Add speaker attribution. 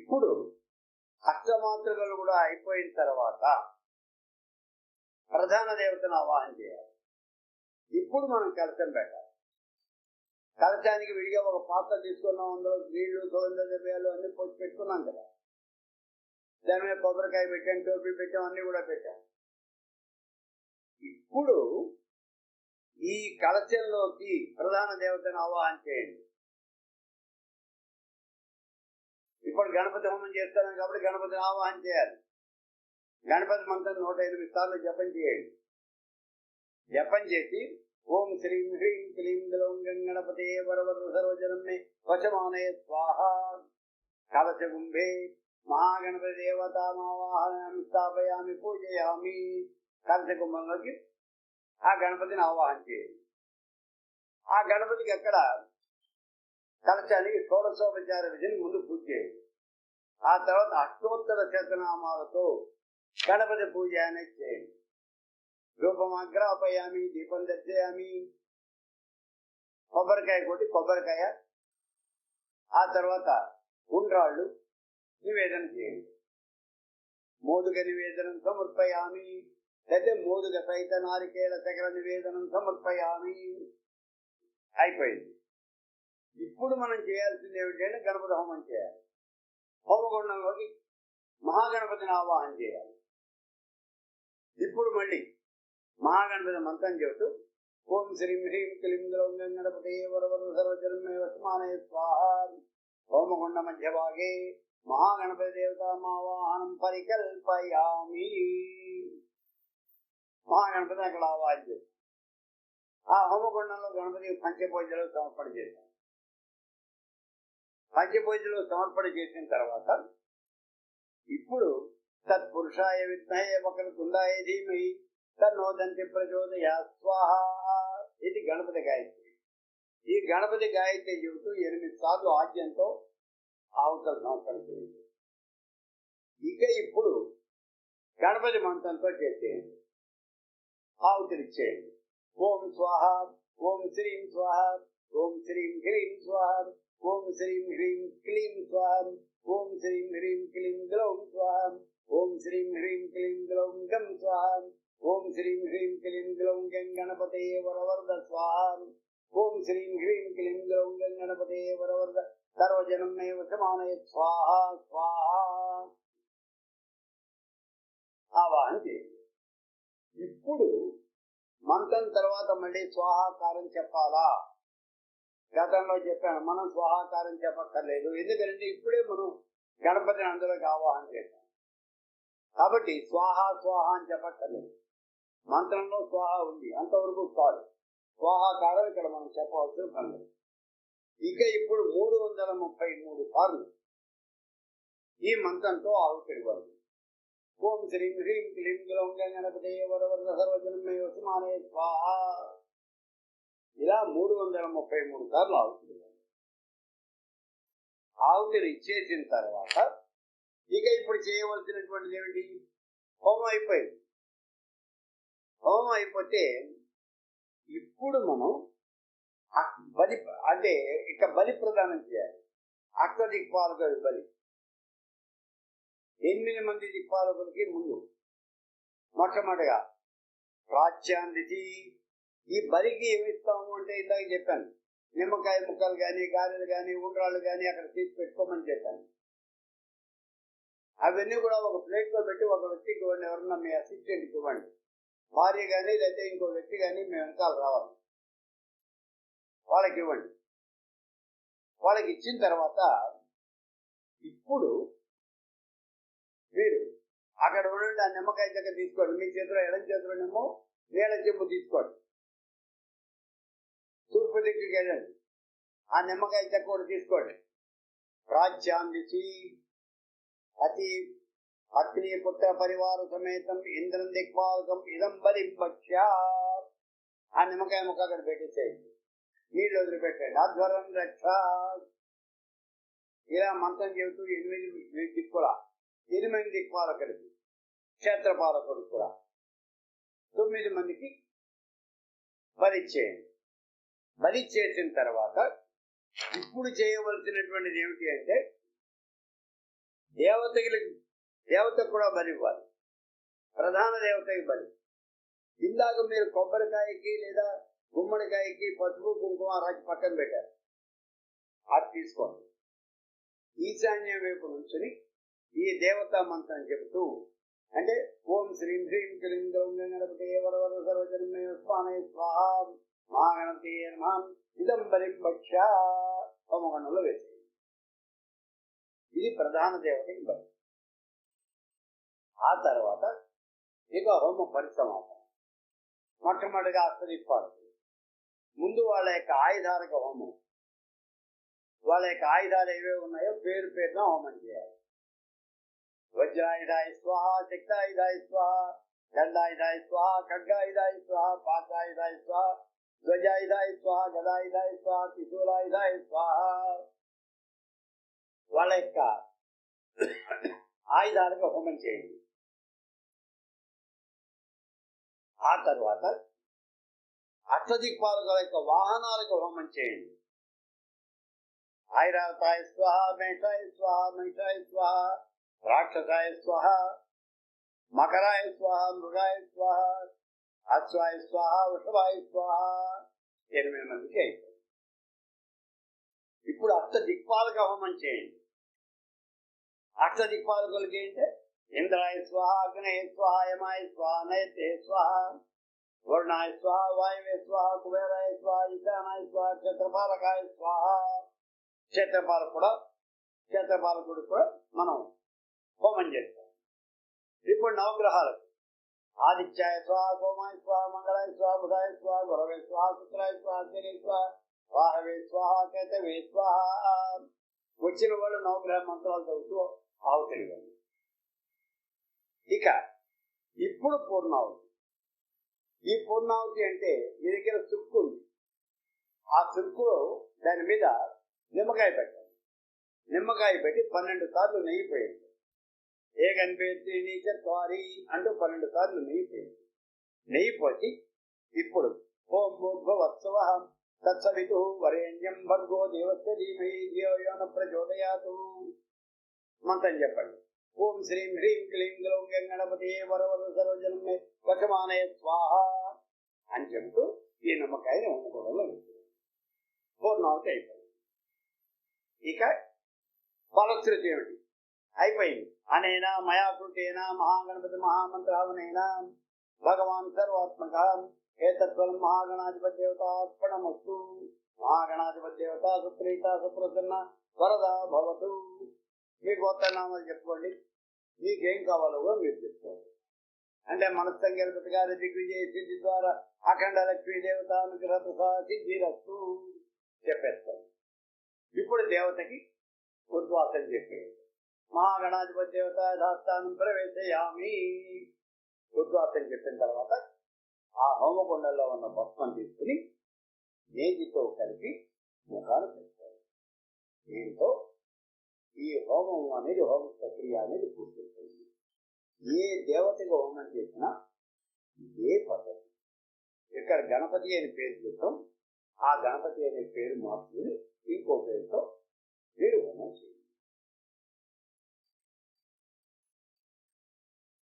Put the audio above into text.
Speaker 1: ఇప్పుడు అష్టమాతృకలు కూడా అయిపోయిన తర్వాత ప్రధాన దేవతను ఆవాహన చేయాలి. ఇప్పుడు మనం కలశం పెట్టాలి. కలశానికి విడిగా ఒక పాత్ర తీసుకున్నాం అందులో నీళ్ళు సుగంధ ద్రవ్యాలు అన్ని పోసి పెట్టుకున్నాం కదా. దాని మీద కొబ్బరికాయ పెట్టాం టోపీ పెట్టాం అన్ని కూడా పెట్టాం. ఇప్పుడు ఈ కలశంలోకి ప్రధాన దేవతను ఆవాహన చేయండి. ఇప్పుడు గణపతి హోమం చేస్తున్నాం కాబట్టి గణపతిని ఆవాహన చేయాలి గణపతి మంత్రం నూట ఎనిమిది సార్లు జపం చేయండి జపం చేసి ఓం శ్రీం హ్రీం క్లీం గ్లౌం గణపతే వరవర సర్వజనం మే వశమానయ స్వాహ కలశ కుంభే మహాగణపతి దేవతామావాహనామి స్థాపయామి పూజయామి కలశ కుంభంలోకి ఆ గణపతిని ఆవాహన చేయండి ఆ గణపతికి ఎక్కడ కలశానికి షోడశోపచార విధిని ముందు పూజ చేయండి ఆ తర్వాత అష్టోత్తర శతనామాలతో గణపతి పూజ అనేది చేయండి. రూపమాగ్రాపయామి దీపం దర్శయామి కొబ్బరికాయ కొట్టి కొబ్బరికాయ. ఆ తర్వాత ఉండ్రాళ్ళు నివేదన చేయండి. మోదుగ నివేదనం సమర్పయామి అయితే మోదుగ సహిత నారికేల శకర నివేదనం సమర్పయామి. అయిపోయింది. ఇప్పుడు మనం చేయాల్సింది ఏమిటంటే గణపతి హోమం చేయాలి. హోమగుండంలోకి మహాగణపతిని ఆవాహన చేయాలి ఇప్పుడు మళ్ళీ మహాగణపతి మంత్రం చెబుతూ ఓం శ్రీం హ్రీం క్లీం గ్లౌం గణపతే వరవర సర్వజన్మే వస్మానే స్వాహ హోమగుండ మధ్య భాగే మహాగణపతి దేవతామావాహనం పరికల్పయామి మహాగణపతి అక్కడ ఆవాహన చేస్తాం ఆ హోమగుండంలో గణపతి పంచపూజలు సమర్పణ చేశాం పంచపూజలు సమర్పణ చేసిన తర్వాత ఇప్పుడు తత్పురుషాయ విద్మహే వక్రతుండాయ ధీమహి తన్నోదంతి ప్రచోదయ స్వాహ ఇది గణపతి గాయత్రి. ఈ గణపతి గాయత్రి చెబుతూ ఎనిమిది సార్లు ఆద్యంతో ఆవుతల సంవత్సరం చేయండి. ఇక ఇప్పుడు గణపతి మంత్రంతో చేసేయండి ఆవుతిరిచ్చేయండి ఓం స్వాహ ఓం శ్రీం స్వాహ ఓం శ్రీం హ్రీం స్వాహ. ఓం శ్రీం హ్రీం క్లీం స్వాహ ఓం శ్రీం హ్రీం క్లీం గ్లౌం స్వాహ ఓం శ్రీం హ్రీం క్లీం గ్లౌం గం స్వాహ ఓం శ్రీం హ్రీం క్లీం గ్లౌం గం గణపతే వరవర్ధ స్వాహ ఓం శ్రీం హ్రీం క్లీం గ్లౌం గం గణపతే వరవర్ధ సర్వజనం మే వశమానయ స్వాహ స్వాహ ఆవాహన చేయండి ఇప్పుడు మంత్రం తర్వాత మళ్ళీ స్వాహాకారం చెప్పాలా గతంలో చెప్పాను మనం స్వాహాకారం చెప్పక్కర్లేదు. ఎందుకంటే ఇప్పుడే మనం గణపతిని అందులోకి ఆవాహన చేశాం. కాబట్టి స్వాహ స్వాహ అని చెప్పక్కర్లేదు. మంత్రంలో స్వాహ ఉంది. అంతవరకు కాదు. స్వాహాకారం ఇక్కడ మనం చెప్పవలసిన పని ఇక ఇప్పుడు మూడు వందల ముప్పై మూడు సార్లు ఈ మంత్రంతో ఆహుతి ఇవ్వాలి ఓం శ్రీం హ్రీం క్లీం గ్లౌం గణపతే వరవర సర్వజనం స్వాహ. ఇలా మూడు వందల ముప్పై మూడు సార్లు ఆహుతి ఇవ్వాలి ఇచ్చేసిన తర్వాత ఇక ఇప్పుడు చేయవలసినటువంటిది ఏమిటి హోమం అయిపోయింది హోమం అయిపోతే ఇప్పుడు మనం బలి అంటే ఇక బలి ప్రదానం చేయాలి. అక్క దిక్పాలకుడు బలి. ఎనిమిది మంది దిక్పాలకులకి ముందు మొట్టమొదటిగా ప్రాచ్యాందితి ఈ బలికి ఏమి ఇస్తాము అంటే ఇందాక చెప్పాను. నిమ్మకాయ ముక్కలు కానీ గారెలు కానీ ఉండ్రాళ్ళు కానీ అక్కడ తీసి పెట్టుకోమని చెప్పాను. అవన్నీ కూడా ఒక ప్లేట్లో పెట్టి ఒక వ్యక్తికి ఇవ్వండి ఎవరన్నా మీ అసిస్టెంట్కి ఇవ్వండి. భార్య కానీ లేకపోతే ఇంకో వ్యక్తి కానీ మీ వెనకాల రావాలి. వాళ్ళకి ఇవ్వండి. వాళ్ళకి ఇచ్చిన తర్వాత ఇప్పుడు మీరు అక్కడ ఉండండి ఆ నిమ్మకాయ చెక్క తీసుకోండి. మీ చేతిలో ఎడం చేతిలో నేమో నీళ్ళ చెంబు తీసుకోండి. దిక్కుకి వెళ్ళండి ఆ నిమ్మకాయ చెక్క కూడా తీసుకోండి. ప్రాచ్యాందిచి అతి అగ్ని పుత్ర పరివార సమేతం ఇంద్రం దిక్పాలకం ఇదం బలింపక్ష. ఆ నిమ్మకాయ ముక్క అక్కడ పెట్టేసేయండి. నీళ్ళు వదిలిపెట్టండి. అధ్వరం రక్ష. ఇలా మంత్రం చెబుతూ ఎనిమిది దిక్కుల ఎనిమిది దిక్పాలకుడికి క్షేత్రపాలకుడు కూడా తొమ్మిది మందికి బలిచ్చేయండి బలి చేసిన తర్వాత ఇప్పుడు చేయవలసినటువంటిది ఏమిటి అంటే దేవతకి దేవతకు కూడా బలి ఇవ్వాలి ప్రధాన దేవతకి బలి ఇందాక మీరు కొబ్బరికాయకి లేదా గుమ్మడికాయకి పసుపు కుంకుమ రాసి పక్కన పెట్టారు అది తీసుకోండి ఈశాన్య వైపు నుంచుని ఈ దేవతా మంత్రం చెబుతూ అంటే ఓం శ్రీం శ్రీం క్లీం గ్రౌం గణపతి వరవర సర్వజన్మే స్వామి స్వాహ మహాగణపతి నమః ఇదం భక్ష హోమగండంలో వేసేది ఇది ప్రధాన దేవత ఆ తర్వాత ఇక హోమ పరిసమాపన. మొట్టమొదటిగా అస్తరిస్తారు ముందు వాళ్ళ యొక్క ఆయుధాలక హోమం. వాళ్ళ యొక్క ఆయుధాలు ఏవే ఉన్నాయో పేరు పేరున హోమం చేయాలి. వజ్రాయుధాయ స్వాహ శక్తాయుధాయ స్వాహ దండాయుధాయ స్వాహ ఖడ్గాయుధాయ స్వాహ పాకాయుధాయ స్వాహ ధ్వజాయుధాయ స్వాహ గదాయుధాయ స్వాహ త్రిశూలాయుధాయ స్వాహ. వాళ్ళ యొక్క ఆయుధాలకు హోమం చేయండి. ఆ తర్వాత అష్టదిక్పాలకుల యొక్క వాహనాలకు హోమం చేయండి. ఐరావతాయ స్వాహ మేషాయ స్వాహ మహిషాయ స్వాహ రాక్షసాయ స్వాహ మకరాయ స్వాహ మృగాయ స్వాహ అశ్వాయ స్వాహ వృషభాయ స్వాహ. ఎనిమిది మందికి అయిపోయింది. ఇప్పుడు అష్ట దిక్పాలక హోమం చేయండి. అష్ట దిక్పాలకులకి ఏంటంటే ఇంద్రాయ స్వాహ అగ్నయ స్వాహ యమాయ స్వాహ నయతే స్వాహ వరుణాయ స్వాహ వాయువే స్వాహ కుబేరాయ స్వాహ ఈశానాయ స్వాహ క్షేత్రపాలకాయ స్వాహ. క్షేత్రపాలకు కూడా క్షేత్రపాలకుడు కూడా మనం హోమం చేస్తాం. ఇప్పుడు నవగ్రహాలకు ఆదిత్యాయ స్వాహ సోమాయ స్వాహ మంగళాయ స్వాహ బుధాయ స్వాహ గురవే స్వాహ శుక్రాయ స్వాహ శని స్వాహ వాహవే స్వాహ కేతవే స్వాహ. వచ్చిన వాళ్ళు నవగ్రహ మంత్రాలు చదువుతూ ఆవుతరివ్వండి ఇక ఇప్పుడు పూర్ణావతి ఈ పూర్ణావతి అంటే మీ దగ్గర సుక్కు ఉంది. ఆ సుక్కులో దాని మీద నిమ్మకాయ పెట్టాలి. నిమ్మకాయ పెట్టి పన్నెండు సార్లు నెయ్యి పోయింది ఏ కనిపెట్టి నీచ త్వారి అంటూ పన్నెండు సార్లు నెయ్యి పోయింది నెయ్యి పోసి ఇప్పుడు ఓం భూర్భవత్సవ తత్సవితు వరేణ్యం భర్గో దేవస్య ధీమహి ధియోయోన ప్రచోదయాతు. మంత్రం చెప్పండి. ఓం శ్రీం హ్రీం క్లీం గ్లౌం గణపతి వరవర సర్వజన్మే వశమానయ స్వాహ అని చెబుతూ ఈ నమ్మకాయని వండుకోవడంలో పూర్ణావతి అయిపోయింది. ఇక ఫలశ్రుతి ఏమిటి? అయిపోయింది. అనేన మయా కృతేన మహాగణపతి మహామంత్రావనేనా భగవాన్ సర్వాత్మక ఏతత్వరం మహాగణాధిపతి దేవతార్పణమస్తు మహాగణాధిపతి దేవత సుప్రీత సుప్రసన్న వరద భవతు. మీ కొత్త నామాలు చెప్పుకోండి. మీకేం కావాలో కూడా మీరు చెప్పుకోండి అంటే మనస్సంగల్పతి గారి దిగ్విజయ సిద్ధి ద్వారా అఖండ లక్ష్మీ దేవత అనుగ్రహ సిద్ధిరస్తు చెప్పేస్తాం. ఇప్పుడు దేవతకి ఉద్వాసం చెప్పేది మహాగణాధిపతి దేవత యథాస్థానం ప్రవేశయామి. ఉద్వాసం చెప్పిన తర్వాత ఆ హోమకుండంలో ఉన్న భస్మం తీసుకుని నేతితో కలిపి ముఖాలు పెడతారు దీంతో? ఈ హోమం అనేది హోమ ప్రక్రియ అనేది పూర్తవుతుంది ఏ దేవతకు హోమం చేసినా ఇదే పద్ధతి. ఇక్కడ గణపతి అని పేరు చెప్తాం ఆ గణపతి అనే పేరు మార్చుకుని ఇంకో పేరుతో మీరు హోమం చేయండి.